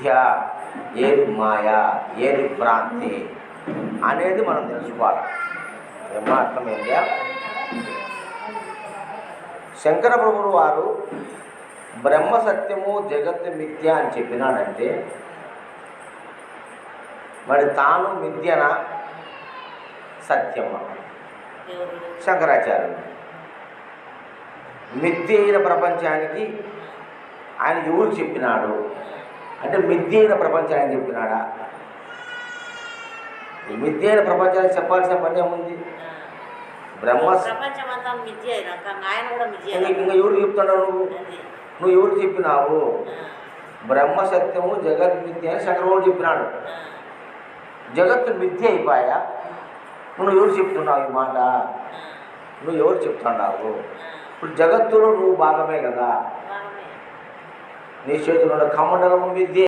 మిథ్య ఏది మాయ ఏది భ్రాంతి అనేది మనం తెలుసుకోవాలి. ఏమో అర్థమైందా? శంకర ప్రభువు వారు బ్రహ్మ సత్యము జగత్ మిథ్య అని చెప్పినాడంటే మరి తాను మిథ్యన? సత్యమా? శంకరాచార్యుడు. శంకరాచార్యులు మిథ్య అయిన ప్రపంచానికి ఆయన ఎవరు చెప్పినాడు? అంటే మిథ్య అయిన ప్రపంచానికి చెప్పినాడా ఈ మిథ్య అయిన ప్రపంచానికి చెప్పాల్సిన పని ఏముంది? బ్రహ్మ ఇంకా ఎవరు చెప్తున్నావు నువ్వు? నువ్వు ఎవరు చెప్పినావు? బ్రహ్మ సత్యము జగత్ మిథ్య అని శంకరబాబు చెప్పినాడు. జగత్తు మిథ్య అయిపోయా? నువ్వు ఎవరు చెప్తున్నావు ఈ మాట? నువ్వు ఎవరు చెప్తున్నావు. ఇప్పుడు జగత్తులో నువ్వు భాగమే కదా. నీ చేతిలో ఉన్న కమండలము మిథ్య